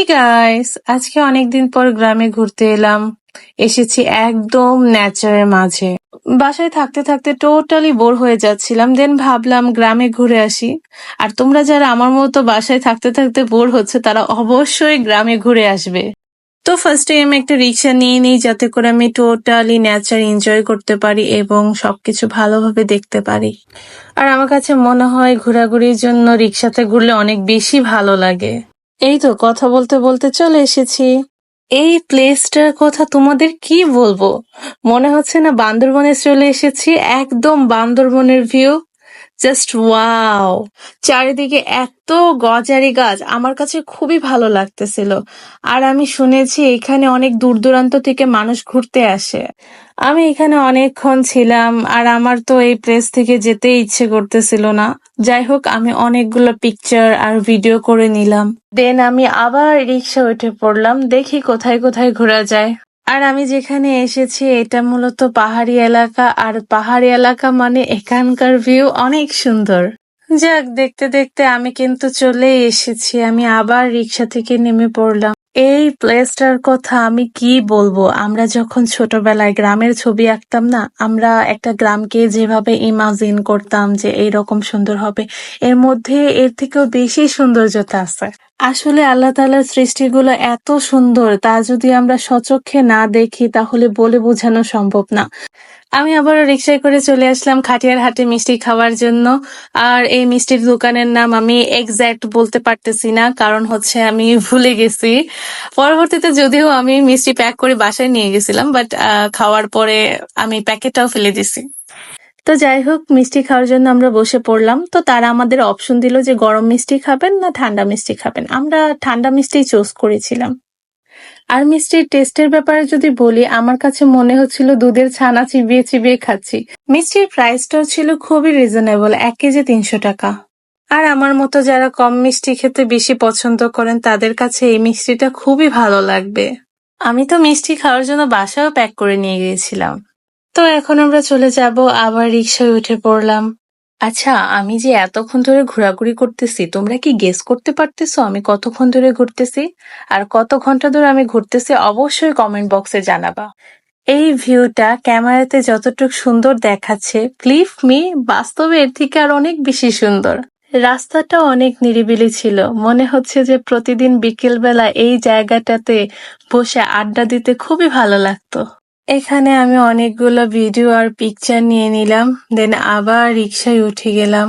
Hey guys আজকে অনেকদিন পর গ্রামে ঘুরতে এলাম। এসেছি একদম নেচারের মাঝে। বাসায় থাকতে থাকতে টোটালি বোর হয়ে যাচ্ছিলাম। দেন ভাবলাম গ্রামে ঘুরে আসি। আর তোমরা যারা আমার মতো বাসায় থাকতে থাকতে বোর হচ্ছে, তারা অবশ্যই গ্রামে ঘুরে আসবে। তো ফার্স্টে আমি একটা রিক্সা নিয়ে নিই, যাতে করে আমি টোটালি নেচার এনজয় করতে পারি এবং সবকিছু ভালোভাবে দেখতে পারি। আর আমার কাছে মনে হয় ঘোরাঘুরির জন্য রিক্সাতে ঘুরলে অনেক বেশি ভালো লাগে। এই তো কথা বলতে বলতে চলে এসেছি। এই প্লেসটার কথা তোমাদের কি বলব? মনে হচ্ছে না বান্দরবনে চলে এসেছি, একদম বান্দরবনের ভিউ জাস্ট ওয়াও চারিদিকে এত গজারি গাছ, আমার কাছে খুবই ভালো লাগতেছিল। আর আমি শুনেছি এখানে অনেক দূর দূরান্ত থেকে মানুষ ঘুরতে আসে। আমি এখানে অনেকক্ষণ ছিলাম, আর আমার তো এই প্লেস থেকে যেতে ইচ্ছে করতেছিল না। যাই হোক, আমি অনেকগুলো পিকচার আর ভিডিও করে নিলাম। দেন আমি আবার রিক্সা উঠে পড়লাম, দেখি কোথায় কোথায় ঘোরা যায়। আর আমি যেখানে এসেছি, এটা মূলত পাহাড়ি এলাকা। আর পাহাড়ি এলাকা মানে এখানকার ভিউ অনেক সুন্দর। যাক, দেখতে দেখতে আমি কিন্তু চলে এসেছি। আমি আবার রিক্সা থেকে নেমে পড়লাম। এই প্লেসটার কথা আমি কি বলব? আমরা যখন ছোটবেলায় গ্রামের ছবি আঁকতাম না, আমরা একটা গ্রামকে যেভাবে ইমাজিন করতাম যে এইরকম সুন্দর হবে, এর মধ্যে এর থেকেও বেশি সৌন্দর্যতা আছে। আসলে আল্লাহ তাআলার সৃষ্টিগুলো এত সুন্দর, তা যদি আমরা সচক্ষে না দেখি, তাহলে বলে বোঝানো সম্ভব না। আমি আবার রিক্সায় করে চলে আসলাম খাটিয়ার হাটে মিষ্টি খাওয়ার জন্য। আর এই মিষ্টির দোকানের নাম আমি এক্স্যাক্ট বলতে পারতেছি না, কারণ হচ্ছে আমি ভুলে গেছি। পরবর্তীতে যদিও আমি মিষ্টি প্যাক করে বাসায় নিয়ে গেছিলাম বাট খাওয়ার পরে আমি প্যাকেটটাও ফেলে দিছি। তো যাই হোক, মিষ্টি খাওয়ার জন্য আমরা বসে পড়লাম। তো তারা আমাদের অপশন দিল যে গরম মিষ্টি খাবেন না ঠান্ডা মিষ্টি খাবেন। আমরা ঠান্ডা মিষ্টি চুজ করেছিলাম। আর মিষ্টির টেস্টের ব্যাপারে যদি বলি, আমার কাছে মনে হচ্ছিল দুধের ছানা চিবিয়ে চিবিয়ে খাচ্ছি। মিষ্টির প্রাইসটাও ছিল খুবই রিজনেবল এক কেজি তিনশো টাকা। আর আমার মতো যারা কম মিষ্টি খেতে বেশি পছন্দ করেন, তাদের কাছে এই মিষ্টিটা খুবই ভালো লাগবে। আমি তো মিষ্টি খাওয়ার জন্য বাসাও প্যাক করে নিয়ে গিয়েছিলাম। তো এখন আমরা চলে যাব আবার রিক্সায় উঠে পড়লাম। আচ্ছা আমি যে এতক্ষণ ধরে ঘোরাঘুরি করতেছি, তোমরা কি গেস করতে পারতেছো আমি কতক্ষণ ধরে ঘুরতেছি? আর কত ঘণ্টা ধরে আমি ঘুরতেছি অবশ্যই কমেন্ট বক্সে জানাবা। এই ভিউটা ক্যামেরাতে যতটুকু সুন্দর দেখাচ্ছে ক্লিফ মি বাস্তবে এর থেকে আর অনেক বেশি সুন্দর। রাস্তাটা অনেক নিরিবিলি ছিল। মনে হচ্ছে যে প্রতিদিন বিকেলবেলা এই জায়গাটাতে বসে আড্ডা দিতে খুবই ভালো লাগতো। এখানে আমি অনেকগুলো ভিডিও আর পিকচার নিয়ে নিলাম দেন আবার রিক্সায় উঠে গেলাম।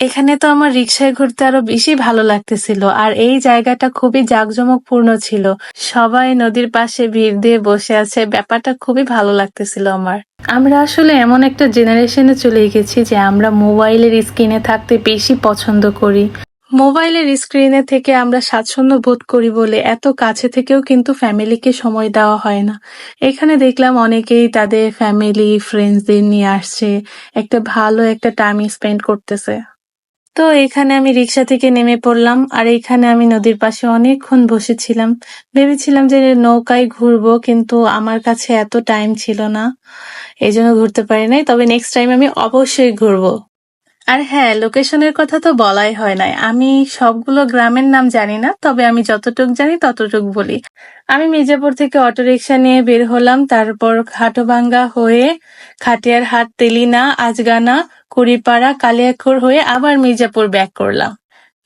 এখানে তো আমার রিক্সায় ঘুরতে আরও বেশি ভালো লাগতেছিল, আর এই জায়গাটা খুবই জাঁকজমকপূর্ণ ছিল। সবাই নদীর পাশে ভিড় দিয়ে বসে আছে, ব্যাপারটা খুবই ভালো লাগতেছিল আমার। আমরা আসলে এমন একটা জেনারেশনে চলে গেছি যে আমরা মোবাইলের স্ক্রিনে থাকতে বেশি পছন্দ করি। মোবাইলের স্ক্রিনে থেকে আমরা স্বাচ্ছন্দ্য বোধ করি বলে এত কাছে থেকেও কিন্তু ফ্যামিলিকে সময় দেওয়া হয় না। এখানে দেখলাম অনেকেই তাদের ফ্যামিলি ফ্রেন্ডসদের নিয়ে আসছে, একটা ভালো একটা টাইম স্পেন্ড করতেছে। তো এখানে আমি রিক্সা থেকে নেমে পড়লাম, আর এখানে আমি নদীর পাশে অনেকক্ষণ বসেছিলাম। ভেবেছিলাম যে নৌকায় ঘুরবো, কিন্তু আমার কাছে এত টাইম ছিল না। এই জন্য ঘুরতে পারি নাই, তবে নেক্সট টাইম আমি অবশ্যই ঘুরবো। আর হ্যাঁ লোকেশনের কথা তো বলাই হয় নাই। আমি সবগুলো গ্রামের নাম জানি না, তবে আমি যতটুক জানি ততটুক বলি। আমি মির্জাপুর থেকে অটোরিকশা নিয়ে বের হলাম, তারপর ঘাটোভাঙ্গা হয়ে খাটিয়ার হাট তেলিনা, আজগানা, কুড়িপাড়া, কালিয়াখোর হয়ে আবার মির্জাপুর ব্যাক করলাম।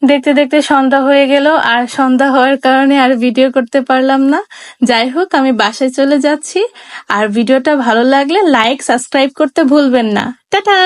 দেখতে দেখতে সন্ধ্যা হয়ে গেল, আর সন্ধ্যা হওয়ার কারণে আর ভিডিও করতে পারলাম না। যাই হোক, আমি বাসায় চলে যাচ্ছি। আর ভিডিওটা ভালো লাগলে লাইক সাবস্ক্রাইব করতে ভুলবেন না। টাটা!